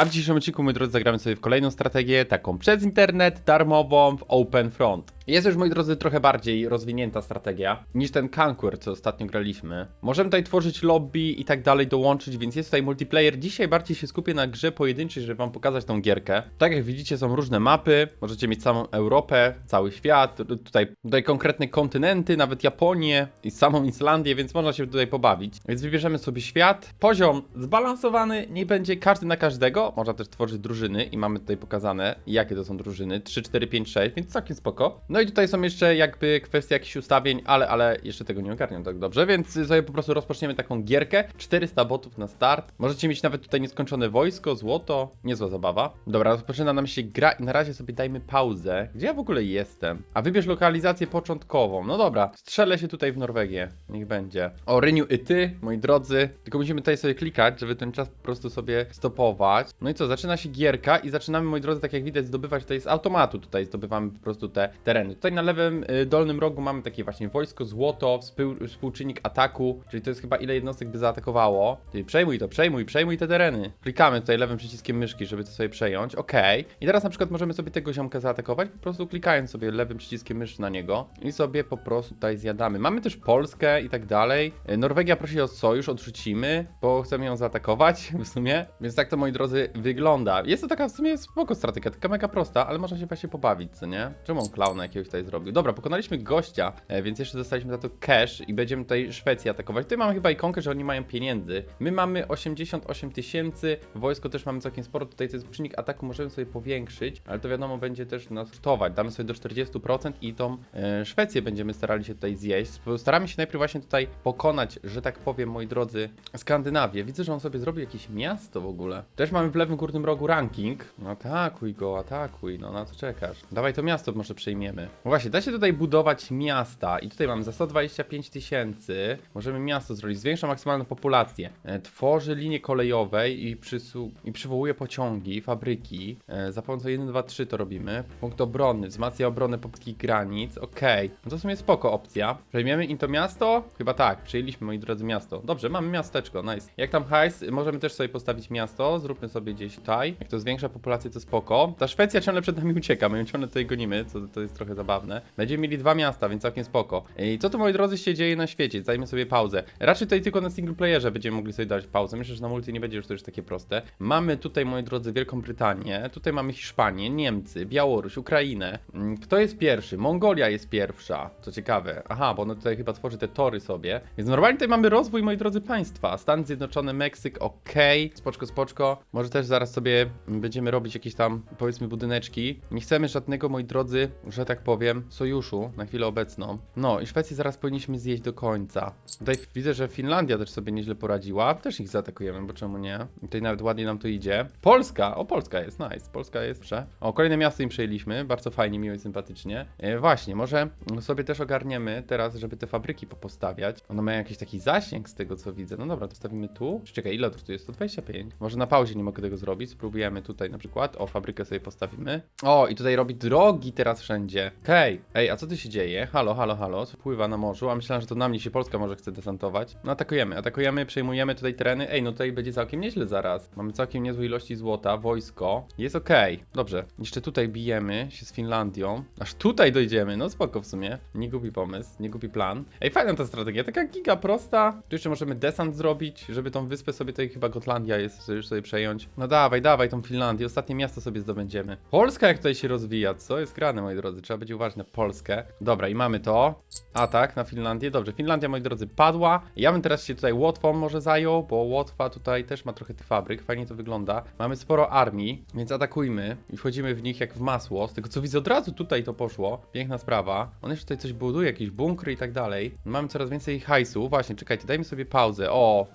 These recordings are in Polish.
A w dzisiejszym odcinku, moi drodzy, zagramy sobie w kolejną strategię, taką przez internet, darmową, w Open Front. Jest już, moi drodzy, trochę bardziej rozwinięta strategia niż ten Conquer, co ostatnio graliśmy. Możemy tutaj tworzyć lobby i tak dalej, dołączyć, więc jest tutaj multiplayer. Dzisiaj bardziej się skupię na grze pojedynczej, żeby wam pokazać tą gierkę. Tak jak widzicie, są różne mapy, możecie mieć samą Europę, cały świat, tu- tutaj, tutaj konkretne kontynenty, nawet Japonię i samą Islandię, więc można się tutaj pobawić. Więc wybierzemy sobie świat. Poziom zbalansowany, nie będzie każdy na każdego. Można też tworzyć drużyny i mamy tutaj pokazane, jakie to są drużyny. 3, 4, 5, 6, więc całkiem spoko. No i tutaj są jeszcze jakby kwestie jakichś ustawień, ale, ale jeszcze tego nie ogarniam tak dobrze, więc sobie po prostu rozpoczniemy taką gierkę. 400 botów na start. Możecie mieć nawet tutaj nieskończone wojsko, złoto. Niezła zabawa. Dobra, rozpoczyna nam się gra i na razie sobie dajmy pauzę. Gdzie ja w ogóle jestem? A wybierz lokalizację początkową. No dobra, strzelę się tutaj w Norwegię. Niech będzie. O, Renew i ty, moi drodzy. Tylko musimy tutaj sobie klikać, żeby ten czas po prostu sobie stopować. No i co, zaczyna się gierka i zaczynamy, moi drodzy, tak jak widać, zdobywać tutaj z automatu. Tutaj zdobywamy po prostu te tereny. Tutaj na lewym y, dolnym rogu mamy takie właśnie wojsko, złoto, współ, współczynnik ataku, czyli to jest chyba ile jednostek by zaatakowało. Czyli przejmuj to, przejmuj, przejmuj te tereny. Klikamy tutaj lewym przyciskiem myszki, żeby to sobie przejąć. Okej. I teraz na przykład możemy sobie tego ziomka zaatakować, po prostu klikając sobie lewym przyciskiem myszy na niego i sobie po prostu tutaj zjadamy. Mamy też Polskę i tak dalej. Y, Norwegia prosi o sojusz, odrzucimy, bo chcemy ją zaatakować w sumie. Więc tak to, moi drodzy, wygląda. Jest to taka w sumie spoko strategia, taka mega prosta, ale można się właśnie pobawić, co nie? Czemu on klauna jakiegoś tutaj zrobił? Dobra, pokonaliśmy gościa, e, więc jeszcze dostaliśmy za to cash i będziemy tutaj Szwecję atakować. Tutaj mamy chyba ikonkę, że oni mają pieniędzy. My mamy 88 tysięcy, wojsko też mamy całkiem sporo. Tutaj to jest czynnik ataku, możemy sobie powiększyć, ale to wiadomo, będzie też nas kosztować. Damy sobie do 40% i tą e, Szwecję będziemy starali się tutaj zjeść. Staramy się najpierw właśnie tutaj pokonać, że tak powiem, moi drodzy, Skandynawię. Widzę, że on sobie zrobił jakieś miasto w ogóle. Też mamy w lewym górnym rogu ranking. No atakuj go, atakuj, no na co czekasz? Dawaj to miasto może przejmiemy. No właśnie, da się tutaj budować miasta i tutaj mamy za 125 tysięcy. Możemy miasto zrobić, zwiększa maksymalną populację. E, tworzy linie kolejowe i, przysu- i przywołuje pociągi, fabryki. E, za pomocą 1, 2, 3 to robimy. Punkt obrony, wzmacnia obronę polskich granic. Okej, no to w sumie spoko opcja. Przejmiemy im to miasto? Chyba tak, przejęliśmy moi drodzy miasto. Dobrze, mamy miasteczko, nice. Jak tam hajs, możemy też sobie postawić miasto, zróbmy sobie gdzieś tutaj. Jak to zwiększa populację, to spoko. Ta Szwecja ciągle przed nami ucieka, my ją ciągle tutaj gonimy, co to jest trochę zabawne. Będziemy mieli dwa miasta, więc całkiem spoko. I co tu moi drodzy się dzieje na świecie? Dajmy sobie pauzę. Raczej tutaj tylko na single playerze będziemy mogli sobie dać pauzę. Myślę, że na multi nie będzie już to już takie proste. Mamy tutaj moi drodzy Wielką Brytanię, tutaj mamy Hiszpanię, Niemcy, Białoruś, Ukrainę. Mm, Kto jest pierwszy? Mongolia jest pierwsza. Co ciekawe. Aha, bo ona tutaj chyba tworzy te tory sobie. Więc normalnie tutaj mamy rozwój, moi drodzy, państwa. Stany Zjednoczone, Meksyk, okej. Spoczko, spoczko. Może też zaraz sobie będziemy robić jakieś tam, powiedzmy, budyneczki. Nie chcemy żadnego, moi drodzy, że tak powiem, sojuszu na chwilę obecną. No i Szwecję zaraz powinniśmy zjeść do końca. Tutaj widzę, że Finlandia też sobie nieźle poradziła. Też ich zaatakujemy, bo czemu nie? Tutaj nawet ładnie nam to idzie. Polska! O, Polska jest, nice. Polska jest, prze. O, kolejne miasto im przejęliśmy. Bardzo fajnie, miło i sympatycznie. E, właśnie, może sobie też ogarniemy teraz, żeby te fabryki popostawiać. One mają jakiś taki zasięg z tego, co widzę. No dobra, to stawimy tu. Czekaj, ile tu jest? 125. Może na pauzie nie mogę tego zrobić. Spróbujemy tutaj na przykład. O, fabrykę sobie postawimy. O, i tutaj robi drogi teraz wszędzie. Okej. Ej, a co tu się dzieje? Halo, halo, halo. Pływa na morzu, a myślałem, że to na mnie się Polska może chce desantować. No atakujemy, atakujemy, przejmujemy tutaj tereny. Ej, no tutaj będzie całkiem nieźle zaraz. Mamy całkiem niezłe ilości złota, wojsko. Jest okej. Dobrze. Jeszcze tutaj bijemy się z Finlandią. Aż tutaj dojdziemy. No spoko w sumie. Nie głupi pomysł, nie głupi plan. Ej, fajna ta strategia, taka giga prosta. Tu jeszcze możemy desant zrobić, żeby tą wyspę sobie tutaj chyba Gotlandia jest, żeby już sobie przejąć. No dawaj, dawaj tą Finlandię. Ostatnie miasto sobie zdobędziemy. Polska jak tutaj się rozwija, co jest grane, moi drodzy. Trzeba być uważny Polskę. Dobra, i mamy to. Atak na Finlandię. Dobrze, Finlandia, moi drodzy, padła. Ja bym teraz się tutaj Łotwą może zajął, bo Łotwa tutaj też ma trochę tych fabryk. Fajnie to wygląda. Mamy sporo armii, więc atakujmy i wchodzimy w nich jak w masło. Z tego co widzę, od razu tutaj to poszło. Piękna sprawa. On jeszcze tutaj coś buduje, jakieś bunkry i tak dalej. Mamy coraz więcej hajsu. Właśnie, czekajcie, dajmy sobie pauzę. O,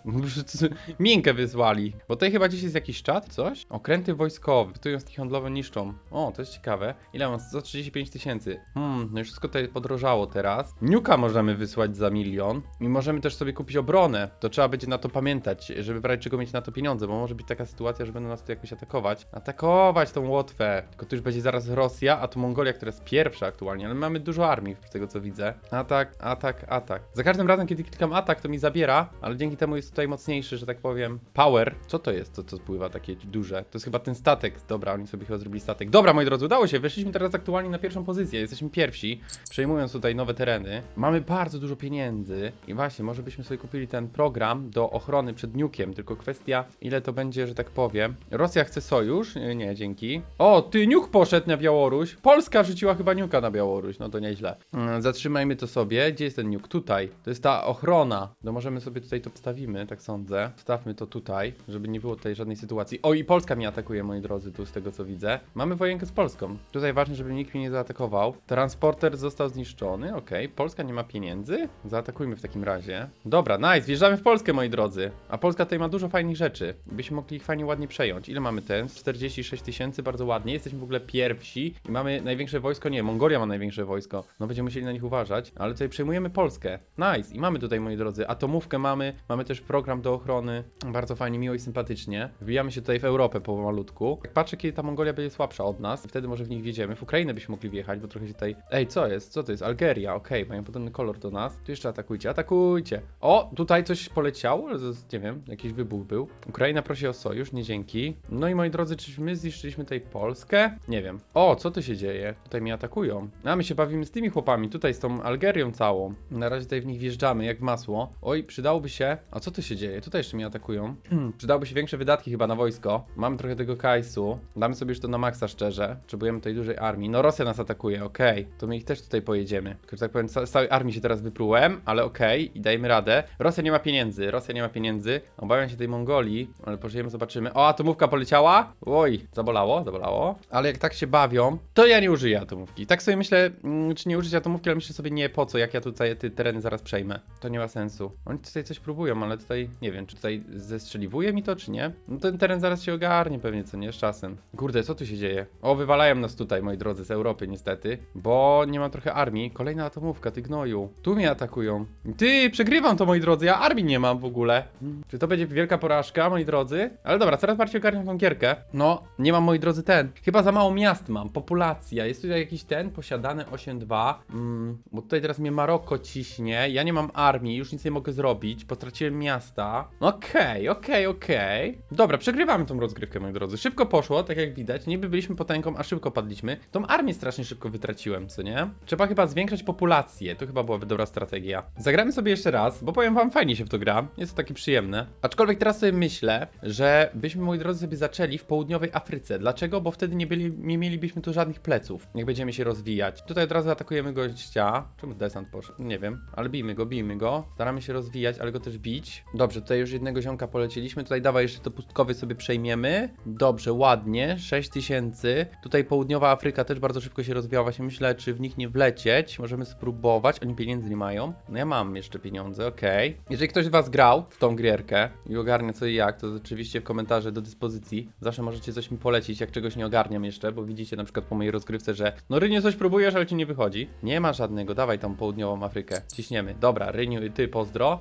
miękkę wysłali. Bo tutaj chyba gdzieś jest jakiś czat, coś? Okręty wojskowe, wytująstki handlowe niszczą. O, to jest ciekawe. Ile mam? 135 tysięcy. Hmm, no już wszystko tutaj podrożało teraz. Niuka możemy wysłać za milion. I możemy też sobie kupić obronę. To trzeba będzie na to pamiętać, żeby razie czego mieć na to pieniądze, bo może być taka sytuacja, że będą nas tu jakoś atakować. Atakować tą Łotwę. Tylko tu już będzie zaraz Rosja, a tu Mongolia, która jest pierwsza aktualnie, ale mamy dużo armii z tego co widzę. Atak, atak, atak. Za każdym razem, kiedy klikam atak, to mi zabiera, ale dzięki temu jest tutaj mocniejszy, że tak powiem, power. Co to jest, to co spływa? Takie duże. To jest chyba ten statek. Dobra, oni sobie chyba zrobili statek. Dobra, moi drodzy, udało się. Weszliśmy teraz aktualnie na pierwszą pozycję. Jesteśmy pierwsi, przejmując tutaj nowe tereny. Mamy bardzo dużo pieniędzy i właśnie, może byśmy sobie kupili ten program do ochrony przed niukiem. Tylko kwestia, ile to będzie, że tak powiem. Rosja chce sojusz? Nie, nie, dzięki. O, ty, niuk poszedł na Białoruś. Polska rzuciła chyba niuka na Białoruś. No to nieźle. Mm, zatrzymajmy to sobie. Gdzie jest ten niuk? Tutaj. To jest ta ochrona. No możemy sobie tutaj to wstawimy, tak sądzę. Wstawmy to tutaj, żeby nie było tutaj żadnej sytuacji. O, i Polska mnie atakuje, moi drodzy, tu z tego co widzę. Mamy wojenkę z Polską. Tutaj ważne, żeby nikt mnie nie zaatakował. Transporter został zniszczony, okej. Polska nie ma pieniędzy? Zaatakujmy w takim razie. Dobra, nice, wjeżdżamy w Polskę, moi drodzy. A Polska tutaj ma dużo fajnych rzeczy. Byśmy mogli ich fajnie, ładnie przejąć. Ile mamy ten? 46 tysięcy, bardzo ładnie. Jesteśmy w ogóle pierwsi i mamy największe wojsko. Nie, Mongolia ma największe wojsko. No będziemy musieli na nich uważać, ale tutaj przejmujemy Polskę. Nice. I mamy tutaj, moi drodzy, atomówkę mamy, mamy też program do ochrony. Bardzo fajnie, miło i sympatycznie. Wbijamy się tutaj w Europę pomalutku. Jak patrzę, kiedy ta Mongolia będzie słabsza od nas, wtedy może w nich wjedziemy. W Ukrainę byśmy mogli wjechać, bo trochę się tutaj... Ej, co jest? Co to jest? Algeria, okej, mają podobny kolor do nas. Tu jeszcze atakujcie, atakujcie. O, tutaj coś poleciało, nie wiem, jakiś wybuch był. Ukraina prosi o sojusz, nie dzięki. No i moi drodzy, czyż my zniszczyliśmy tutaj Polskę? Nie wiem. O, co tu się dzieje? Tutaj mnie atakują. A my się bawimy z tymi chłopami, tutaj z tą Algerią całą. Na razie tutaj w nich wjeżdżamy, jak w masło. Oj, przydałoby się... A co tu się dzieje? Tutaj jeszcze mnie atakują. Przydałoby się większe wydatki chyba na wojsko. Mamy trochę tego kajsu. Damy sobie już to na maksa szczerze. Potrzebujemy tej dużej armii. No Rosja nas atakuje, okej. To my ich też tutaj pojedziemy. Tylko, tak powiem, całej armii się teraz wyprułem, ale okej, i dajemy radę. Rosja nie ma pieniędzy, Rosja nie ma pieniędzy. Obawiam się tej Mongolii, ale pożyjemy, zobaczymy. O, atomówka poleciała? Oj, zabolało, zabolało. Ale jak tak się bawią, to ja nie użyję atomówki. Tak sobie myślę, mm, czy nie użyć atomówki, ale myślę sobie nie po co, jak ja tutaj te tereny zaraz przejmę. To nie ma sensu. Oni tutaj coś próbują, ale tutaj nie wiem, czy tutaj zestrzeliwuje mi to, czy nie. No ten zaraz się ogarnie pewnie, co nie, z czasem. Kurde, co tu się dzieje? O, wywalają nas tutaj, moi drodzy, z Europy niestety, bo nie mam trochę armii. Kolejna atomówka, ty gnoju. Tu mnie atakują. Ty, przegrywam to, moi drodzy, ja armii nie mam w ogóle. Czy to będzie wielka porażka, moi drodzy? Ale dobra, coraz bardziej ogarniam tą gierkę. No, nie mam, moi drodzy, ten. Chyba za mało miast mam, populacja. Jest tutaj jakiś ten, posiadany 8-2. Mm, bo tutaj teraz mnie Maroko ciśnie, ja nie mam armii, już nic nie mogę zrobić, potraciłem miasta. Okej, okej, okej. Dobra, przegrywamy tą rozgrywkę, moi drodzy. Szybko poszło, tak jak widać. Niby byliśmy potęgą, a szybko padliśmy. Tą armię strasznie szybko wytraciłem, co nie? Trzeba chyba zwiększać populację, to chyba byłaby dobra strategia. Zagramy sobie jeszcze raz, bo powiem wam, fajnie się w to gra. Jest to takie przyjemne. Aczkolwiek teraz sobie myślę, że byśmy, moi drodzy, sobie zaczęli w południowej Afryce. Dlaczego? Bo wtedy nie, byli, nie mielibyśmy tu żadnych pleców, jak będziemy się rozwijać. Tutaj od razu atakujemy gościa. Czemu desant poszedł? Nie wiem, ale bijmy go, bijmy go. Staramy się rozwijać, ale go też bić. Dobrze, tutaj już jednego ziomka poleciliśmy. Tutaj dawaj jeszcze to pustkowy sobie przejmiemy. Dobrze, ładnie. 6000. Tutaj południowa Afryka też bardzo szybko się rozwijała. Właśnie myślę, czy w nich nie wlecieć. Możemy spróbować. Oni pieniędzy nie mają. No ja mam jeszcze pieniądze, okej. Jeżeli ktoś z was grał w tą gierkę i ogarnia co i jak, to oczywiście w komentarze do dyspozycji. Zawsze możecie coś mi polecić, jak czegoś nie ogarniam jeszcze, bo widzicie na przykład po mojej rozgrywce, że no Rynie coś próbujesz, ale ci nie wychodzi. Nie ma żadnego, dawaj tą południową Afrykę. Ciśniemy. Dobra, Ryniu i ty pozdro.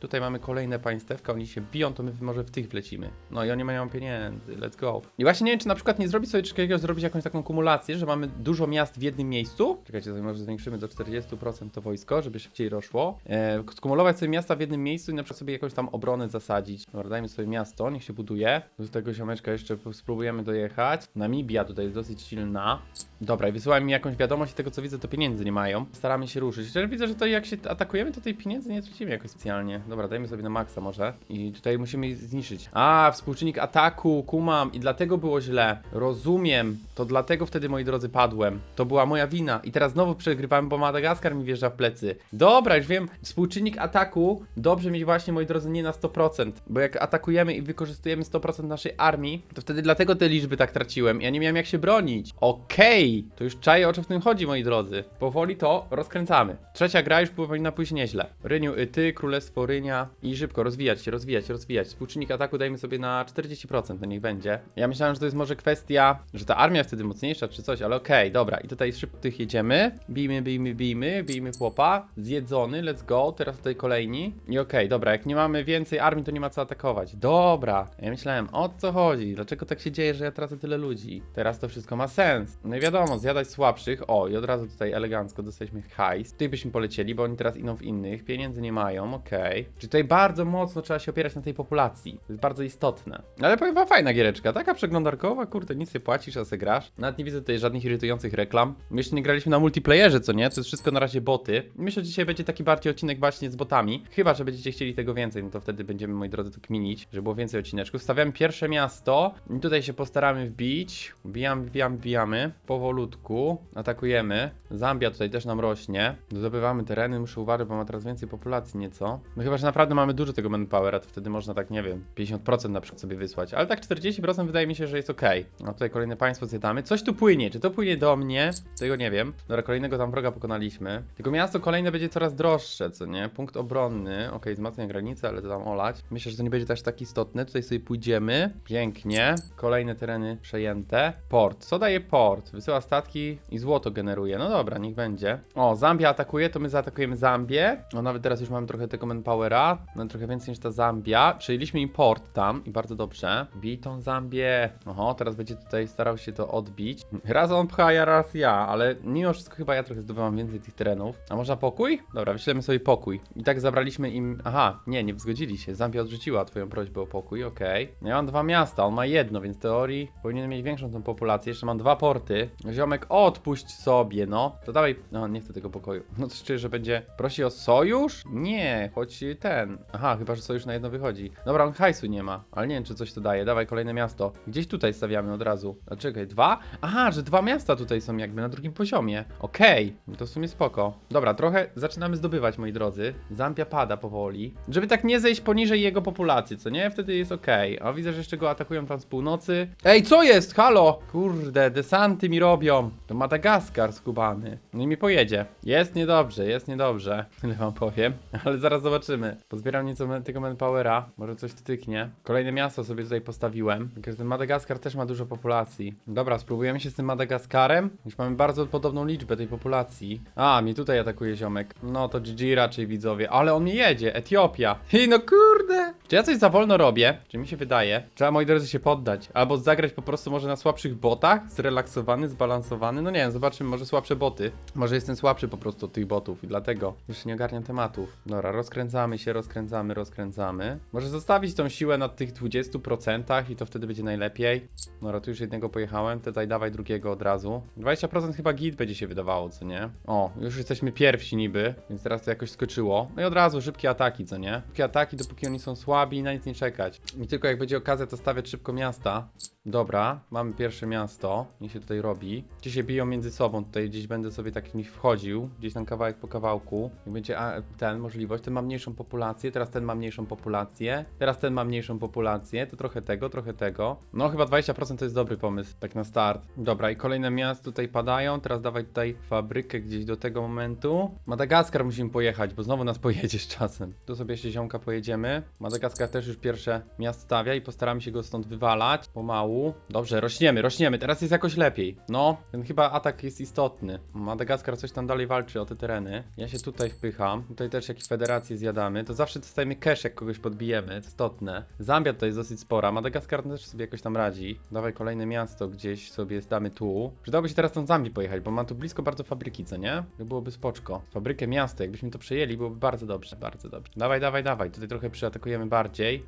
Tutaj mamy kolejne państewka, oni się biją, to my może w tych wlecimy. No i oni mają pieniędzy, let's go. I właśnie nie wiem, czy na przykład nie zrobić sobie czegoś zrobić jakąś taką kumulację, że mamy dużo miast w jednym miejscu. Czekajcie, może zwiększymy do 40% to wojsko, żeby szybciej roszło. E, skumulować sobie miasta w jednym miejscu i na przykład sobie jakąś tam obronę zasadzić. Dobra, dajmy sobie miasto, niech się buduje. Do tego ziomeczka jeszcze spróbujemy dojechać. Namibia tutaj jest dosyć silna. Dobra, i mi jakąś wiadomość i tego co widzę, to pieniędzy nie mają. Staramy się ruszyć. Chociaż widzę, że to jak się atakujemy, to tej pieniędzy nie tracimy jakoś specjalnie. Dobra, dajmy sobie na maksa może. I tutaj musimy zniszczyć. A, współczynnik ataku, kumam. I dlatego było źle. Rozumiem. To dlatego wtedy, moi drodzy, padłem. To była moja wina. I teraz znowu przegrywamy, bo Madagaskar mi wjeżdża w plecy. Dobra, już wiem. Współczynnik ataku dobrze mieć właśnie, moi drodzy, nie na 100%. Bo jak atakujemy i wykorzystujemy 100% naszej armii, to wtedy dlatego te liczby tak traciłem. Ja nie miałem jak się bronić. Okej, to już czaję o co w tym chodzi, moi drodzy. Powoli to rozkręcamy. Trzecia gra już powinna pójść nieźle. Ryniu, y, ty, królestwo Rynia i szybko rozwijać się, rozwijać, rozwijać. Współczynnik ataku dajmy sobie na 40%, to niech będzie. Ja myślałem, że to jest może kwestia, że ta armia wtedy mocniejsza czy coś, ale okej, dobra. I tutaj szybko tych jedziemy. Bijmy, bijmy, bijmy, bijmy chłopa. Zjedzony, let's go. Teraz tutaj kolejni. I okej, dobra, jak nie mamy więcej armii, to nie ma co atakować. Dobra. Ja myślałem, o co chodzi? Dlaczego tak się dzieje, że ja tracę tyle ludzi? Teraz to wszystko ma sens. No i wiadomo, zjadać słabszych. O, i od razu tutaj elegancko dostaliśmy hajs. Tutaj byśmy polecieli, bo oni teraz idą w innych. Pieniędzy nie mają, okej. Czyli tutaj bardzo mocno trzeba się opierać na tej populacji. To jest bardzo istotne. Ale powiem wam, fajna giereczka, taka przeglądarkowa, kurde, nic nie płacisz, a se grasz. Nawet nie widzę tutaj żadnych irytujących reklam. My jeszcze nie graliśmy na multiplayerze, co nie? To jest wszystko na razie boty. Myślę, że dzisiaj będzie taki bardziej odcinek właśnie z botami. Chyba, że będziecie chcieli tego więcej, no to wtedy będziemy, moi drodzy, tu kminić, żeby było więcej odcineczków. Stawiamy pierwsze miasto i tutaj się postaramy wbić. Wbijamy, wbijamy, wbijamy. Powolutku. Atakujemy. Zambia tutaj też nam rośnie. Zdobywamy tereny, muszę uważać, bo ma teraz więcej populacji nieco. No chyba, że naprawdę mamy dużo tego manpowera, to wtedy można tak, nie wiem, 50% na przykład sobie wysłać. Ale tak 40% wydaje mi się, że jest ok. No tutaj kolejne państwo zjadamy. Coś tu płynie. Czy to płynie do mnie? Tego nie wiem. Dobra, kolejnego tam wroga pokonaliśmy. Tylko miasto kolejne będzie coraz droższe, co nie? Punkt obronny. Ok, wzmacnia granice, ale to tam olać. Myślę, że to nie będzie też tak istotne. Tutaj sobie pójdziemy. Pięknie. Kolejne tereny przejęte. Port. Co daje port? Wysyła statki i złoto generuje. No dobra, niech będzie. O, Zambia atakuje, to my zaatakujemy Zambię. No nawet teraz już mamy trochę tego manpowera. Mamy trochę więcej niż ta Zambia. Przejęliśmy im port tam i bardzo dobrze. Bij tą Zambię. Oho, teraz będzie tutaj starał się to odbić. Raz on pcha, ja raz ja, ale mimo wszystko chyba ja trochę zdobywam więcej tych terenów. A można pokój? Dobra, wyślemy sobie pokój. I tak zabraliśmy im... Aha, nie, nie zgodzili się. Zambia odrzuciła twoją prośbę o pokój, okej. No ja mam dwa miasta, on ma jedno, więc w teorii powinien mieć większą tą populację. Jeszcze mam dwa porty. Ziomek, odpuść sobie, no. To dawaj... No, nie chcę tego pokoju. No to szczerze, że będzie... Prosi o sojusz? Nie, choć ten... Aha, chyba, że sojusz na jedno wychodzi. Dobra, on hajsu nie ma, ale nie wiem, czy coś to daje. Dawaj kolejne miasto. Gdzieś tutaj stawiamy od razu. A czekaj, dwa? Aha, że dwa miasta tutaj są jakby na drugim poziomie. Okej, no to w sumie spoko. Dobra, trochę zaczynamy zdobywać, moi drodzy. Zambia pada powoli. Żeby tak nie zejść poniżej jego populacji, co nie? Wtedy jest okej. A widzę, że jeszcze go atakują tam z północy. Ej, co jest? Halo! Kurde, desanty mi robią. To Madagaskar skubany. No i mi pojedzie. Jest niedobrze, jest niedobrze. Tyle wam powiem. Ale zaraz zobaczymy. Pozbieram nieco tego manpowera. Może coś tyknie. Kolejne miasto sobie tutaj postawiłem. Ten Madagaskar też ma dużo populacji. Dobra, spróbujemy się z tym Madagaskarem. Już mamy bardzo podobną liczbę tej populacji. A, mnie tutaj atakuje ziomek. No to GG raczej widzowie. Ale on mnie jedzie. Etiopia. I no kurde. Czy ja coś za wolno robię? Czy mi się wydaje? Trzeba, moi drodzy, się poddać. Albo zagrać po prostu może na słabszych botach. Zrelaksowany, zbalansowany. No nie wiem, zobaczymy. Może słabsze boty. Może jestem słabszy po prostu od tych botów i dlatego już nie ogarniam tematów. Dobra, rozkręcamy się, rozkręcamy, rozkręcamy. Może zostawić tą siłę na tych 20% i to wtedy będzie najlepiej. Dobra, tu już jednego pojechałem, tutaj dawaj drugiego od razu. 20% chyba git będzie się wydawało, co nie? O, już jesteśmy pierwsi niby, więc teraz to jakoś skoczyło. No i od razu szybkie ataki, co nie? Szybkie ataki, dopóki oni są słabi, na nic nie czekać. I tylko jak będzie okazja, to stawiać szybko miasta. Dobra, mamy pierwsze miasto. Niech się tutaj robi. Gdzie się biją między sobą. Tutaj gdzieś będę sobie tak w nich wchodził. Gdzieś tam kawałek po kawałku. Jak będzie a, ten możliwość. Ten ma mniejszą populację, teraz ten ma mniejszą populację. Teraz ten ma mniejszą populację. To trochę tego, trochę tego. No chyba 20% to jest dobry pomysł. Tak na start. Dobra, i kolejne miasta tutaj padają. Teraz dawaj tutaj fabrykę gdzieś do tego momentu. Madagaskar musimy pojechać, bo znowu nas pojedzie z czasem. Tu sobie jeszcze ziomka pojedziemy. Madagaskar też już pierwsze miast stawia i postaramy się go stąd wywalać. Pomału. Dobrze, rośniemy, rośniemy. Teraz jest jakoś lepiej. No, ten chyba atak jest istotny. Madagaskar coś tam dalej walczy o te tereny. Ja się tutaj wpycham. Tutaj też jakieś federacje zjadamy. To zawsze dostajemy cash, jak kogoś podbijemy. Istotne. Zambia tutaj jest dosyć spora. Madagaskar też sobie jakoś tam radzi. Dawaj kolejne miasto gdzieś sobie damy tu. Przydałoby się teraz tą Zambię pojechać, bo ma tu blisko bardzo fabryki, co nie? To byłoby spoczko. Fabrykę, miasto, jakbyśmy to przejęli, byłoby bardzo dobrze, bardzo dobrze. Dawaj, dawaj, dawaj. Tutaj trochę przyatakujemy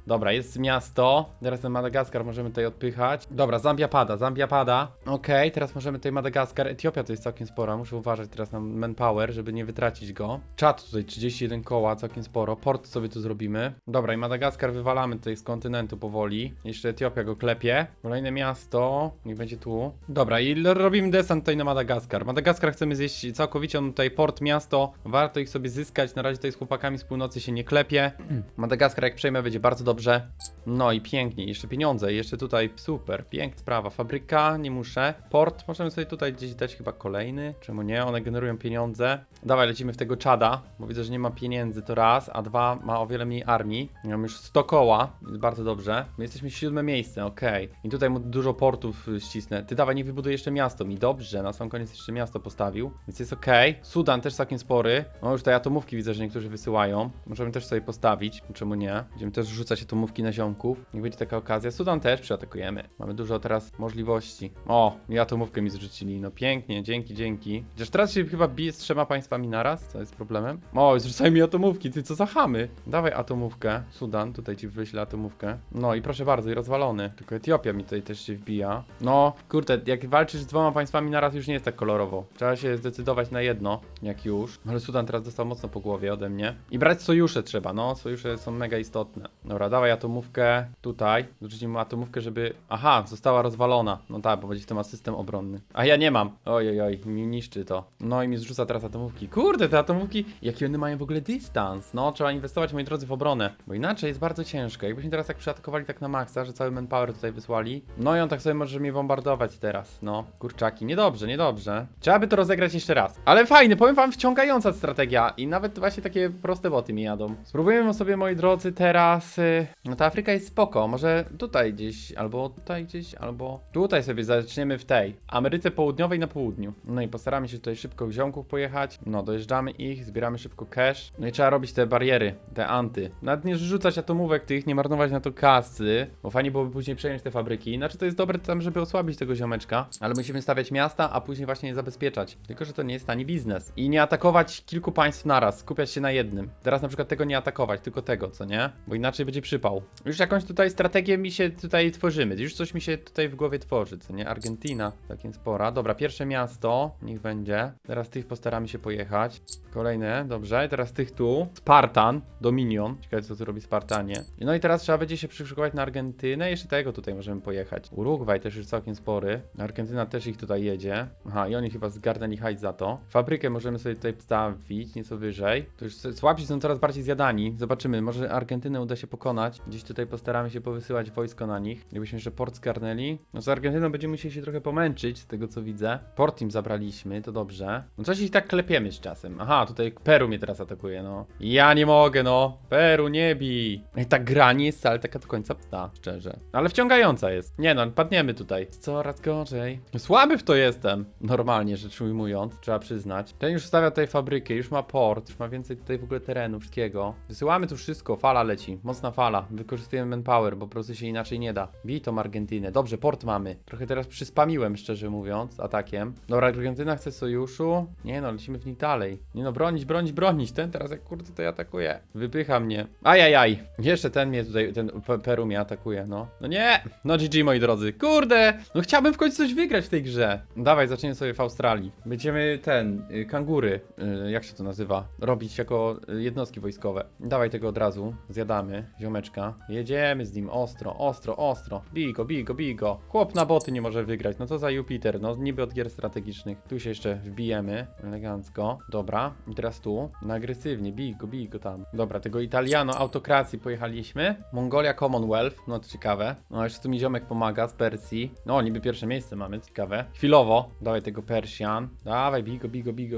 Dobra, jest miasto. Teraz ten Madagaskar możemy tutaj odpychać. Dobra, Zambia pada, Zambia pada. Okej, teraz możemy tutaj Madagaskar. Etiopia to jest całkiem spora. Muszę uważać teraz na manpower, żeby nie wytracić go. Czat tutaj 31 koła, całkiem sporo. Port sobie tu zrobimy. Dobra, i Madagaskar wywalamy tutaj z kontynentu powoli. Jeszcze Etiopia go klepie. Kolejne miasto. Niech będzie tu. Dobra, i robimy desant tutaj na Madagaskar. Madagaskar chcemy zjeść całkowicie. On tutaj port, miasto. Warto ich sobie zyskać. Na razie tutaj z chłopakami z północy się nie klepie. Madagaskar jak przejmę będzie bardzo dobrze. No i pięknie. Jeszcze pieniądze. Jeszcze tutaj super. Piękna sprawa. Fabryka, nie muszę. Port, możemy sobie tutaj gdzieś dać chyba kolejny. Czemu nie? One generują pieniądze. Dawaj, lecimy w tego czada, bo widzę, że nie ma pieniędzy, to raz, a dwa, ma o wiele mniej armii. Mam już 100 koła, bardzo dobrze. My jesteśmy siódme miejsce, okej. I tutaj mu dużo portów y, ścisnę. Ty dawaj, nie wybuduj jeszcze miasto mi. Dobrze, na sam koniec jeszcze miasto postawił, więc jest okej. Sudan też całkiem spory. No już tutaj atomówki widzę, że niektórzy wysyłają. Możemy też sobie postawić, czemu nie? Będziemy Będziemy też rzucać atomówki na ziomków. Niech będzie taka okazja. Sudan też przeatakujemy. Mamy dużo teraz możliwości. O, i atomówkę mi zrzucili. No pięknie, dzięki, dzięki. Chociaż teraz się chyba bije z trzema państwami naraz, co jest problemem. O, zrzucaj mi atomówki, ty co za chamy. Dawaj atomówkę. Sudan, tutaj ci wyślę atomówkę. No i proszę bardzo, i rozwalony. Tylko Etiopia mi tutaj też się wbija. No, kurde, jak walczysz z dwoma państwami naraz już nie jest tak kolorowo. Trzeba się zdecydować na jedno, jak już. Ale Sudan teraz dostał mocno po głowie ode mnie. I brać sojusze trzeba, no. Sojusze są mega istotne. Dobra, dawaj atomówkę tutaj. Zrzucimy mu atomówkę, żeby... Aha, została rozwalona. No tak, bo będzie to ma system obronny. A ja nie mam. Oj, oj, oj, mi niszczy to. No i mi zrzuca teraz atomówki. Kurde, te atomówki, jaki one mają w ogóle dystans. No, trzeba inwestować, moi drodzy, w obronę. Bo inaczej jest bardzo ciężko. Jakbyśmy teraz tak przeatakowali tak na maksa, że cały manpower tutaj wysłali. No i on tak sobie może mnie bombardować teraz. No, kurczaki, niedobrze, niedobrze. Trzeba by to rozegrać jeszcze raz. Ale fajny, powiem wam, wciągająca strategia. I nawet właśnie takie proste boty mi jadą. Spróbujemy sobie, moi drodzy, teraz... y, No ta Afryka jest spoko. Może tutaj gdzieś, albo tutaj gdzieś, albo tutaj sobie zaczniemy w tej. Ameryce Południowej na południu. No i postaramy się tutaj szybko ziomków pojechać. No, dojeżdżamy ich, zbieramy szybko cash. No i trzeba robić te bariery, te anty. Nawet nie rzucać atomówek tych, nie marnować na to kasy, bo fajnie byłoby później przejąć te fabryki. Znaczy to jest dobre tam, żeby osłabić tego ziomeczka, ale musimy stawiać miasta, a później właśnie je zabezpieczać. Tylko, że to nie jest tani biznes. I nie atakować kilku państw naraz, skupiać się na jednym. Teraz na przykład tego nie atakować, tylko tego, co nie? Bo inaczej będzie przypał. Już jakąś tutaj strategię mi się tutaj tworzymy. Już coś mi się tutaj w głowie tworzy, co nie? Argentyna, całkiem spora. Dobra, pierwsze miasto, niech będzie. Teraz tych postaramy się pojechać. Kolejne, dobrze. Teraz tych tu. Spartan, Dominion. Ciekawe, co tu robi Spartanie. No i teraz trzeba będzie się przyszykować na Argentynę. Jeszcze tego tutaj możemy pojechać. Urugwaj też już całkiem spory. Argentyna też ich tutaj jedzie. Aha, i oni chyba zgarnęli hajs za to. Fabrykę możemy sobie tutaj wstawić nieco wyżej. To już słabsi są coraz bardziej zjadani. Zobaczymy, może Argentynę uda się pokonać. Gdzieś tutaj postaramy się powysyłać wojsko na nich. Jakbyśmy jeszcze port zgarnęli. No z Argentyną będziemy musieli się trochę pomęczyć, z tego co widzę. Port im zabraliśmy, to dobrze. No coś ich tak klepiemy z czasem. Aha, tutaj Peru mnie teraz atakuje, no. Ja nie mogę, no. Peru, nie bij. I ta gra nie jest wcale taka do końca psta, szczerze. Ale wciągająca jest. Nie no, padniemy tutaj. Coraz gorzej. Słaby w to jestem. Normalnie rzecz ujmując, trzeba przyznać. Ten już stawia tutaj fabrykę, już ma port, już ma więcej tutaj w ogóle terenu, wszystkiego. Wysyłamy tu wszystko, fala leci. Mocna fala. Wykorzystujemy manpower, bo po prostu się inaczej nie da. Bij tą Argentynę. Dobrze, port mamy. Trochę teraz przyspamiłem, szczerze mówiąc, atakiem. Dobra, Argentyna chce sojuszu. Nie no, lecimy w nich dalej. Nie no, bronić, bronić, bronić. Ten teraz jak kurde tutaj atakuje. Wypycha mnie. Ajajaj. Jeszcze ten mnie tutaj, ten Pe- Peru mnie atakuje, no. No nie! No GG, moi drodzy. Kurde! No chciałbym w końcu coś wygrać w tej grze. Dawaj, zaczniemy sobie w Australii. Będziemy ten, y, kangury, y, jak się to nazywa, robić jako y, jednostki wojskowe. Dawaj tego od razu. Zjadamy, ziomeczka. Jedziemy z nim ostro, ostro, ostro. Bij go, bij go. Chłop na boty nie może wygrać. No to za Jupiter, no niby od gier strategicznych. Tu się jeszcze wbijemy, elegancko. Dobra, i teraz tu, na agresywnie, bij go, bij go tam. Dobra, tego Italiano autokracji pojechaliśmy. Mongolia Commonwealth, no to ciekawe. No jeszcze tu mi ziomek pomaga z Persji. No, niby pierwsze miejsce mamy, ciekawe. Chwilowo, dawaj tego Persjan. Dawaj, bij go,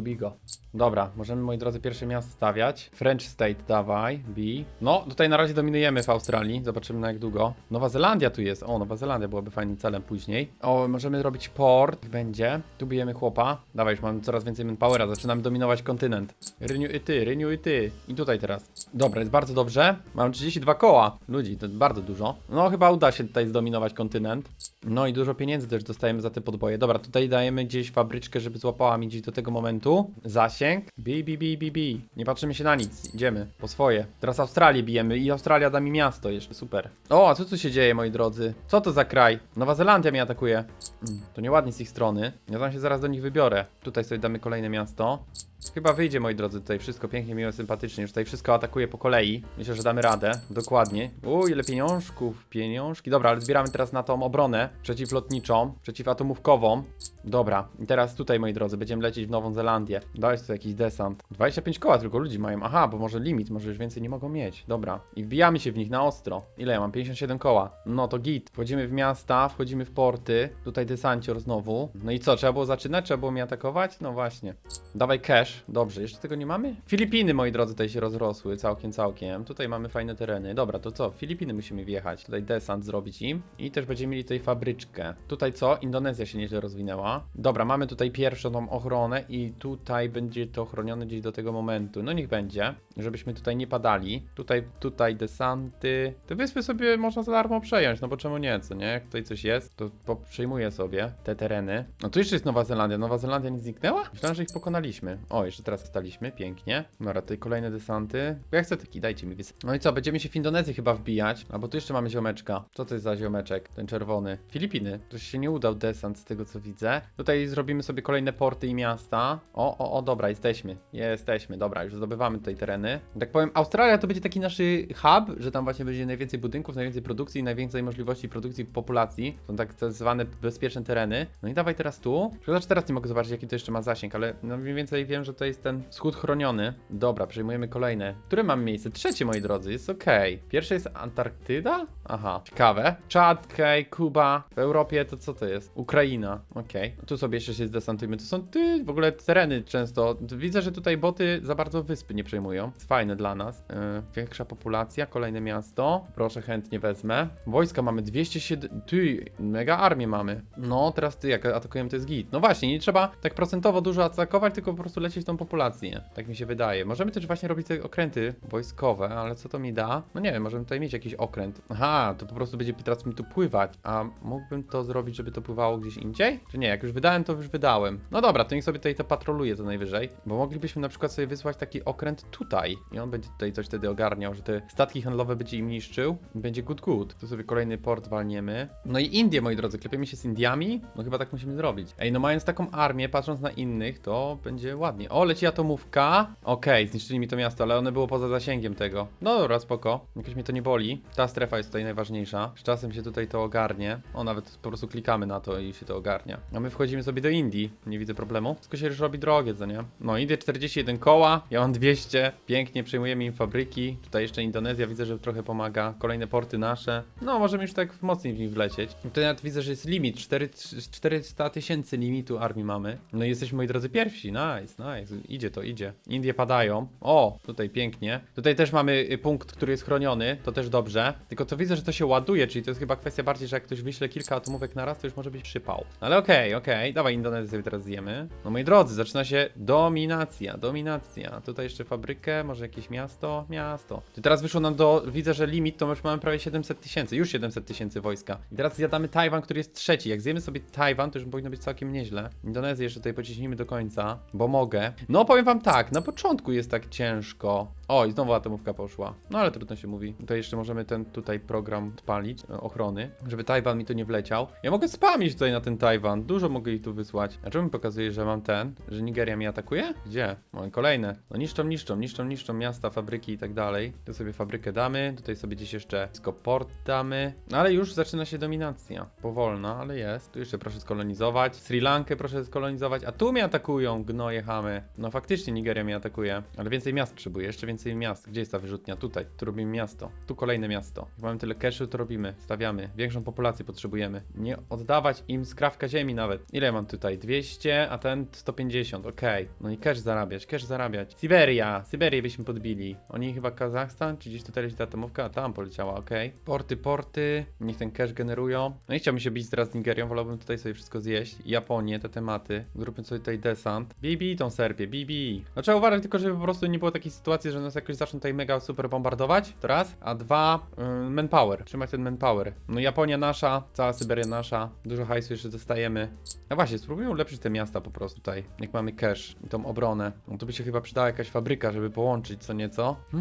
bij go. Dobra, możemy moi drodzy pierwsze miasto stawiać. French State dawaj, bij. No, tutaj na razie dominujemy w Australii. Zobaczymy na jak długo. Nowa Zelandia tu jest. O, Nowa Zelandia byłaby fajnym celem później. O, możemy robić port. Będzie. Tu bijemy chłopa. Dawaj, już mamy coraz więcej manpowera. Zaczynamy dominować kontynent. Renew i ty, renew i ty. I tutaj teraz. Dobra, jest bardzo dobrze. Mam 32 koła. Ludzi, to bardzo dużo. No, chyba uda się tutaj zdominować kontynent. No i dużo pieniędzy też dostajemy za te podboje. Dobra, tutaj dajemy gdzieś fabryczkę, żeby złapała mi gdzieś do tego momentu. Zasięg. Bi, bi, bi, bi, bi. Nie patrzymy się na nic. Idziemy po swoje. Teraz Australię bijemy i Australia da mi miasto jeszcze. Super. O, a co tu się dzieje, moi drodzy? Co to za kraj? Nowa Zelandia mnie atakuje. Mm, to nieładnie z ich strony. Ja tam się zaraz do nich wybiorę. Tutaj sobie damy kolejne miasto. Chyba wyjdzie, moi drodzy, tutaj wszystko pięknie, miło, sympatycznie. Już tutaj wszystko atakuje po kolei. Myślę, że damy radę. Dokładnie. Uj, ile pieniążków, pieniążki. Dobra, ale zbieramy teraz na tą obronę przeciwlotniczą, przeciwatomówkową. Dobra, i teraz tutaj, moi drodzy, będziemy lecieć w Nową Zelandię. Dałeś tu jakiś desant. 25 koła tylko ludzi mają. Aha, bo może limit, może już więcej nie mogą mieć. Dobra. I wbijamy się w nich na ostro. Ile ja mam? 57 koła. No to git. Wchodzimy w miasta, wchodzimy w porty. Tutaj desancior znowu. No i co, trzeba było zaczynać? Trzeba było mnie atakować? No właśnie. Dawaj cash. Cash. Dobrze, jeszcze tego nie mamy? Filipiny, moi drodzy, tutaj się rozrosły całkiem, całkiem. Tutaj mamy fajne tereny. Dobra, to co? Filipiny musimy wjechać. Tutaj desant zrobić im. I też będziemy mieli tutaj fabryczkę. Tutaj co? Indonezja się nieźle rozwinęła. Dobra, mamy tutaj pierwszą tą ochronę i tutaj będzie to chronione gdzieś do tego momentu. No niech będzie, żebyśmy tutaj nie padali. Tutaj, tutaj desanty. Te wyspy sobie można za darmo przejąć, no bo czemu nie, co nie? Jak tutaj coś jest, to przejmuję sobie te tereny. No tu jeszcze jest Nowa Zelandia. Nowa Zelandia nie zniknęła? Myślałem, że ich pokonaliśmy. O, jeszcze teraz staliśmy, pięknie. Dobra, tutaj kolejne desanty. Ja chcę taki, dajcie mi wys. No i co, będziemy się w Indonezji chyba wbijać. A bo tu jeszcze mamy ziomeczka. Co to jest za ziomeczek? Ten czerwony. Filipiny. To się nie udał desant z tego co widzę. Tutaj zrobimy sobie kolejne porty i miasta. O, o, o, dobra, jesteśmy. Jesteśmy, dobra, już zdobywamy tutaj tereny. Tak powiem, Australia to będzie taki nasz hub, że tam właśnie będzie najwięcej budynków, najwięcej produkcji, najwięcej możliwości produkcji populacji. Są tak zwane bezpieczne tereny. No i dawaj teraz tu. Że teraz nie mogę zobaczyć, jaki to jeszcze ma zasięg, ale no mniej więcej wiem, że to jest ten wschód chroniony. Dobra, przejmujemy kolejne. Które mam miejsce? Trzecie, moi drodzy, jest okej. Pierwsze jest Antarktyda? Aha, ciekawe. Czad, okej, Kuba. W Europie to co to jest? Ukraina, okej. Tu sobie jeszcze się zdesantujmy. To są ty, w ogóle tereny często. Widzę, że tutaj boty za bardzo wyspy nie przejmują. Jest fajne dla nas. Yy, większa populacja, kolejne miasto. Proszę, chętnie wezmę. Wojska mamy 207. Ty, mega armię mamy. No, teraz ty, jak atakujemy, to jest git. No właśnie, nie trzeba tak procentowo dużo atakować, tylko po prostu lecieć w tą populację. Tak mi się wydaje. Możemy też właśnie robić te okręty wojskowe, ale co to mi da? No nie wiem, możemy tutaj mieć jakiś okręt. Aha, to po prostu będzie teraz mi tu pływać. A mógłbym to zrobić, żeby to pływało gdzieś indziej? Czy nie? Jak już wydałem, to już wydałem. No dobra, to niech sobie tutaj to patroluje co najwyżej. Bo moglibyśmy na przykład sobie wysłać taki okręt tutaj. I on będzie tutaj coś wtedy ogarniał, że te statki handlowe będzie im niszczył. Będzie good good. Tu sobie kolejny port walniemy. No i Indie, moi drodzy, klepiemy się z Indiami? No chyba tak musimy zrobić. Ej, no mając taką armię, patrząc na innych, to będzie ładnie. O, leci atomówka. Okej, zniszczyli mi to miasto, ale one było poza zasięgiem tego. No dobra, spoko. Jakoś mnie to nie boli. Ta strefa jest tutaj najważniejsza. Z czasem się tutaj to ogarnie. O, nawet po prostu klikamy na to i się to ogarnia. A my wchodzimy sobie do Indii. Nie widzę problemu. Wszystko się już robi drogie, co nie? No, Indie 41 koła, ja mam 200. Pięknie, przejmujemy im fabryki. Tutaj jeszcze Indonezja widzę, że trochę pomaga. Kolejne porty nasze. No, możemy już tak mocniej w nich wlecieć. Tutaj nawet widzę, że jest limit. 4, 400 tysięcy limitu armii mamy. No i jesteśmy, moi drodzy, pierwsi. Nice, nice. Idzie to, idzie. Indie padają. O, tutaj pięknie. Tutaj też mamy y, punkt, który jest chroniony. To też dobrze. Tylko to widzę, że to się ładuje, czyli to jest chyba kwestia bardziej, że jak ktoś wyśle kilka atomówek na raz, to już może być przypał. Ale okej, okej. Dawaj Indonezję sobie teraz zjemy. No moi drodzy, zaczyna się dominacja, dominacja. Tutaj jeszcze fabrykę, może jakieś miasto, miasto. I teraz wyszło nam do, widzę, że limit to już mamy prawie 700 tysięcy, już 700 tysięcy wojska. I teraz zjadamy Tajwan, który jest trzeci. Jak zjemy sobie Tajwan, to już powinno być całkiem nieźle. Indonezję jeszcze tutaj pociśnijmy do końca, bo mogę. No powiem wam tak, na początku jest tak ciężko. O, i znowu atomówka poszła. No ale trudno się mówi. Tutaj jeszcze możemy ten tutaj program odpalić, e, ochrony, żeby Tajwan mi tu nie wleciał. Ja mogę spamić tutaj na ten Tajwan, dużo mogę ich tu wysłać. A czemu mi pokazuje, że mam ten, że Nigeria mnie atakuje? Gdzie? Mamy kolejne. No niszczą, niszczą, niszczą, niszczą miasta, fabryki i tak dalej. Tu sobie fabrykę damy, tutaj sobie gdzieś jeszcze skoport damy. No ale już zaczyna się dominacja. Powolna, ale jest. Tu jeszcze proszę skolonizować. Sri Lankę proszę skolonizować, a tu mnie atakują, gnoje chamy. No faktycznie Nigeria mnie atakuje, ale więcej miast potrzebuję, jeszcze więcej miast. Gdzie jest ta wyrzutnia? Tutaj. Tu robimy miasto. Tu kolejne miasto. Jak mamy tyle cashu, to robimy. Stawiamy. Większą populację potrzebujemy. Nie oddawać im skrawka ziemi nawet. Ile mam tutaj? 200, a ten 150. Okej. No i cash zarabiać, cash zarabiać. Syberia. Syberię byśmy podbili. Oni chyba Kazachstan, czy gdzieś tutaj leci ta atomówka? Tam poleciała, okej. Porty, porty. Niech ten cash generują. No i chciałbym się bić teraz z Nigerią, wolałbym tutaj sobie wszystko zjeść. Japonię, te tematy. Zróbmy sobie tutaj desant. BB tą Serbię, BB. No trzeba uważać tylko, żeby po prostu nie było takiej sytuacji, że nas jakoś zaczną tutaj mega super bombardować. To raz. A dwa, yy, manpower. Trzymać ten manpower. No Japonia nasza, cała Syberia nasza. Dużo hajsu jeszcze dostajemy. A właśnie, spróbujmy ulepszyć te miasta po prostu tutaj. Jak mamy cash i tą obronę. No to by się chyba przydała jakaś fabryka, żeby połączyć co nieco.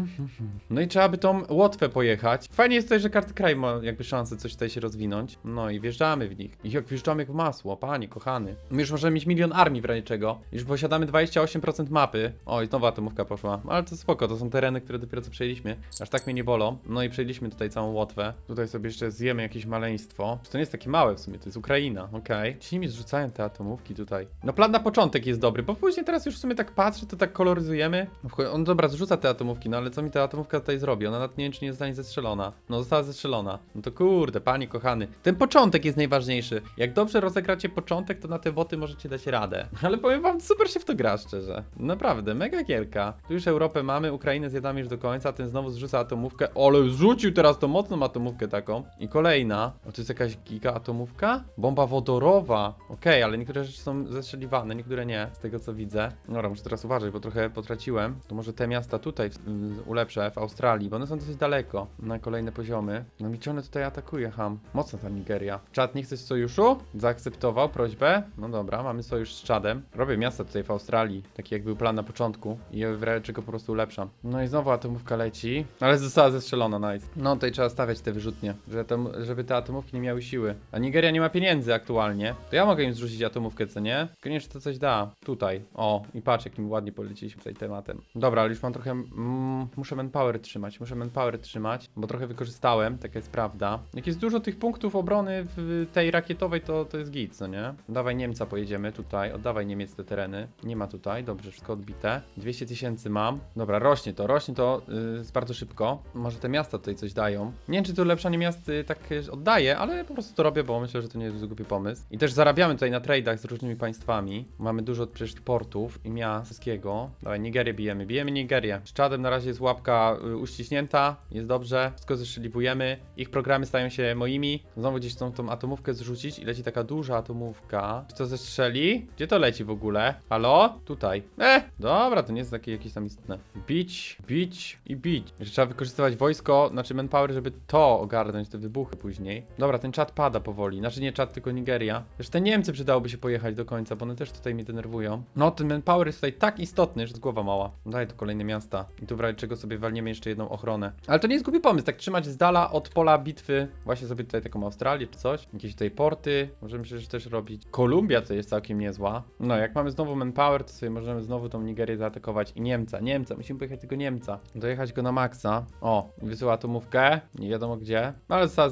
No i trzeba by tą Łotwę pojechać. Fajnie jest tutaj, że karty kraj ma jakby szansę coś tutaj się rozwinąć. No i wjeżdżamy w nich. I jak wjeżdżamy jak w masło, panie, kochany. My już możemy mieć milion armii w razie czego. Już posiadamy 28% mapy. Oj, znowu atomówka poszła. Ale to spoko, to są tereny, które dopiero co przejęliśmy. Aż tak mnie nie bolą. No i przejęliśmy tutaj całą Łotwę. Tutaj sobie jeszcze zjemy jakieś maleństwo. To nie jest takie małe w sumie, to jest Ukraina, okej. Ci mi zrzucają te atomówki tutaj. No plan na początek jest dobry, bo później teraz już w sumie tak patrzę, to tak koloryzujemy. No On dobra, zrzuca te atomówki, no ale co mi ta atomówka tutaj zrobi? Ona nawet nie wiem, czy nie zostanie zestrzelona. No została zestrzelona. No to kurde, panie kochany. Ten początek jest najważniejszy. Jak dobrze rozegracie początek, to na te boty możecie dać radę. Ale powiem wam, super się w to gra, szczerze. Naprawdę, mega gierka. Tu już Europę mamy, Ukrainę zjadamy już do końca, ten znowu zrzuca atomówkę. Ale zrzucił teraz tą mocną atomówkę taką. I kolejna. O, to jest jakaś giga atomówka? Bomba wodorowa. Okej, ale niektóre rzeczy są zestrzeliwane, niektóre nie, z tego co widzę. Dobra, muszę teraz uważać, bo trochę potraciłem. To może te miasta tutaj ulepszę, w Australii, bo one są dosyć daleko na kolejne poziomy. No mi ciągle tutaj atakuje ham. Mocno ta Nigeria. Czad, nie chcesz sojuszu? Zaakceptował prośbę. No dobra, mamy sojusz z Czadem. Robię miasta tutaj w Australii, taki jak był plan na początku i w razie czego po prostu ulepszam. No i znowu atomówka leci, ale została zestrzelona, nice. No tutaj trzeba stawiać te wyrzutnie, tam, żeby te atomówki nie miały siły. A Nigeria nie ma pieniędzy aktualnie. To ja mogę im zrzucić atomówkę, co nie? Koniecznie to coś da. Tutaj. O, i patrz, jakim ładnie poleciliśmy tutaj tematem. Dobra, ale już mam trochę... Mm, muszę manpower trzymać, muszę manpower trzymać, bo trochę wykorzystałem, taka jest prawda. Jak jest dużo tych punktów obrony w tej rakietowej, to, to jest git, co nie? Dawaj Niemca pojedziemy tutaj, oddawaj Niemiec te tereny. Nie ma tutaj, dobrze, wszystko odbite. 200 tysięcy mam. Dobra, rośnie to, rośnie to yy, bardzo szybko. Może te miasta tutaj coś dają. Nie wiem, czy to ulepszanie miast y, tak y, oddaje, ale po prostu to robię, bo myślę, że to nie jest głupi pomysł. I też zarabiamy tutaj na tradeach z różnymi państwami. Mamy dużo przecież portów i miast, wszystkiego. Dawaj, Nigerię bijemy, bijemy Nigerię. Z Czadem na razie jest łapka y, uściśnięta, jest dobrze, wszystko zeszczeliwujemy. Ich programy stają się moimi. Znowu gdzieś chcą tą atomówkę zrzucić i leci taka duża atomówka. Czy to zestrzeli? Gdzie to leci w ogóle? Halo? Tutaj. E, dobra, to nie jest takie jakieś tam istotne. Bić, bić i bić. Jeszcze trzeba wykorzystywać wojsko, znaczy manpower, żeby to ogarnąć, te wybuchy później. Dobra, ten czat pada powoli. Znaczy nie czat, tylko Nigeria. Też te Niemcy przydałoby się pojechać do końca, bo one też tutaj mnie denerwują. No, ten manpower jest tutaj tak istotny, że jest głowa mała. Daj to kolejne miasta. I tu w razie czego sobie walniemy jeszcze jedną ochronę. Ale to nie jest głupi pomysł, tak trzymać z dala od pola bitwy. Właśnie sobie tutaj taką Australię czy coś. Jakieś tutaj porty. Możemy przecież też robić. Kolumbia to jest całkiem niezła. No, jak mamy znowu manpower, to sobie możemy znowu tą Nigerię zaatakować. I Niemca, Niemca. Musimy pojechać tego Niemca. Dojechać go na maksa. O, wysyła atomówkę. Nie wiadomo gdzie. No, ale została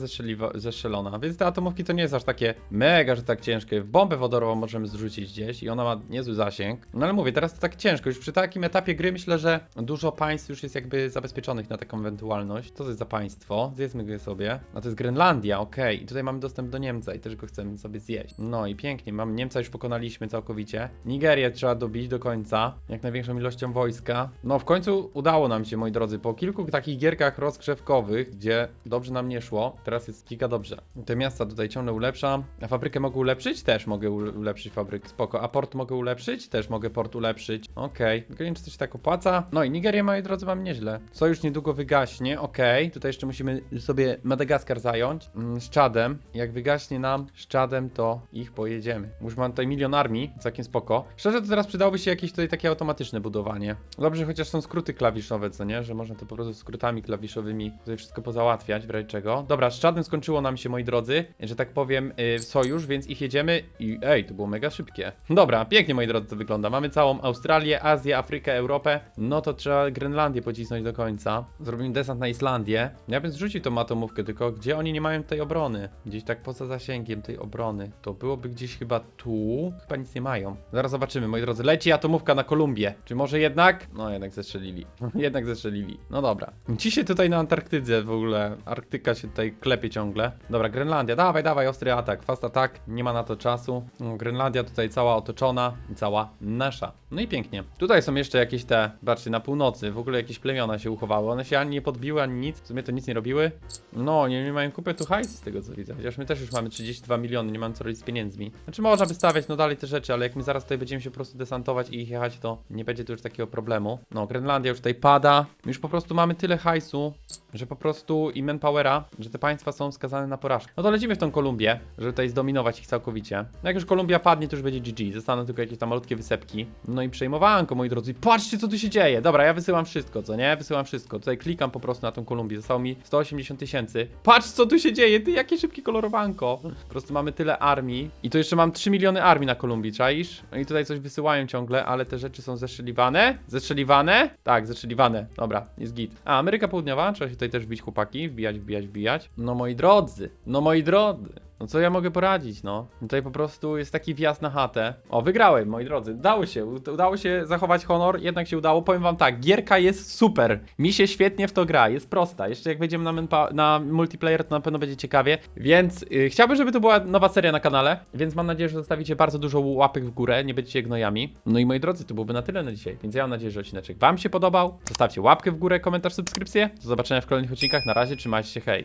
zestrzelona. Więc te atomówki to nie jest aż takie mega, że tak ciężkie. Bombę wodorową możemy zrzucić gdzieś i ona ma niezły zasięg. No ale mówię, teraz to tak ciężko. Już przy takim etapie gry myślę, że dużo państw już jest jakby zabezpieczonych na taką ewentualność. Co to jest za państwo? Zjedzmy go sobie. A to jest Grenlandia, okej. I tutaj mamy dostęp do Niemca i też go chcemy sobie zjeść. No i pięknie, mamy Niemca już pokonaliśmy całkowicie. Nigerię trzeba dobić do końca, jak największą ilością wojska. No w końcu udało nam się, moi drodzy, po kilku takich gierkach rozgrzewkowych, gdzie dobrze nam nie szło, teraz jest giga dobrze. Te miasta tutaj ciągle ulepszam. A fabrykę mogę ulepszyć? Też mogę ule- ulepszyć fabrykę, spoko. A port mogę ulepszyć? Też mogę port ulepszyć. Okej, nie wiem, czy to się tak opłaca. No i Nigerię, moi drodzy, mam nieźle. Sojusz niedługo wygaśnie, okej. Tutaj jeszcze musimy sobie Madagaskar zająć mm, z Czadem. Jak wygaśnie nam z Czadem, to ich pojedziemy. Już mam tutaj milion armii, całkiem spoko. Szczerze, to teraz przydałoby się jakieś tutaj takie automatyczne budowanie. Dobrze, chociaż są skróty klawiszowe, co nie? Że można to po prostu skrótami klawiszowymi tutaj wszystko pozałatwiać, w razie czego. Dobra, z Czadem skończyło nam się, moi drodzy, że tak powiem, yy, sojusz, więc ich jedziemy i ej, to było mega szybkie. Dobra, pięknie, moi drodzy, to wygląda. Mamy całą Australię, Azję, Afrykę, Europę. No to trzeba Grenlandię pocisnąć do końca. Zrobimy desant na Islandię. Ja bym zrzucił tą atomówkę, tylko gdzie oni nie mają tej obrony? Gdzieś tak poza zasięgiem tej obrony. To byłoby gdzieś chyba tu. Chyba nic nie mają. Zaraz zobaczymy, moi drodzy. Leci atomówka na Kolumbię. Czy może jednak? No, jednak zestrzelili. jednak zestrzelili. No dobra. Ci się tutaj na Antarktydze w ogóle. Arktyka się tutaj klepie ciągle. Dobra, Grenlandia. Dawaj, dawaj, ostry atak. Fast atak. Nie ma na to czasu. Grenlandia tutaj cała otoczona cała nasza. No i pięknie. Tutaj są jeszcze jakieś te, patrzcie, na północy. W ogóle jakieś plemiona się uchowały. One się ani nie podbiły, ani nic. W sumie to nic nie robiły. No, nie, nie mają kupę tu hajs z tego co widzę. Chociaż my też już mamy 32 miliony, nie mamy co robić z pieniędzmi. Znaczy można by stawiać no dalej te rzeczy, ale jak my zaraz tutaj będziemy się po prostu desantować i ich jechać, to nie będzie tu już takiego problemu. No, Grenlandia już tutaj pada. My już po prostu mamy tyle hajsu, że po prostu i manpowera, że te państwa są skazane na porażkę. No to lecimy w tą Kolumbię, żeby tutaj zdominować ich całkowicie. No jak już Kolumbia padnie, to już będzie GG. Zostaną tylko jakieś tam malutkie wysepki. No i przejmowanko, moi drodzy. Patrzcie, co tu się dzieje. Dobra, ja wysyłam wszystko, co nie? Wysyłam wszystko. Tutaj klikam po prostu na tą Kolumbię. Zostało mi 180 tysięcy. Patrz, co tu się dzieje. Ty, jakie szybkie kolorowanko. Po prostu mamy tyle armii. I to jeszcze mam 3 miliony armii na Kolumbii, czaisz? No i tutaj coś wysyłają ciągle, ale te rzeczy są zestrzeliwane. Zestrzeliwane? Tak, zestrzeliwane. Dobra, jest git. A, Ameryka Południowa. Trzeba się tutaj też wbić, chłopaki. Wbijać, wbijać, wbijać. No moi drodzy. No moi drodzy. No co ja mogę poradzić, no? Tutaj po prostu jest taki wjazd na chatę. O, wygrałem, moi drodzy. Udało się, udało się zachować honor, jednak się udało. Powiem wam tak, gierka jest super. Mi się świetnie w to gra, jest prosta. Jeszcze jak wejdziemy na, na multiplayer, to na pewno będzie ciekawie. Więc y, chciałbym, żeby to była nowa seria na kanale, więc mam nadzieję, że zostawicie bardzo dużo łapek w górę, nie będziecie gnojami. No i moi drodzy, to byłoby na tyle na dzisiaj, więc ja mam nadzieję, że odcineczek wam się podobał. Zostawcie łapkę w górę, komentarz, subskrypcję. Do zobaczenia w kolejnych odcinkach. Na razie, trzymajcie się, hej.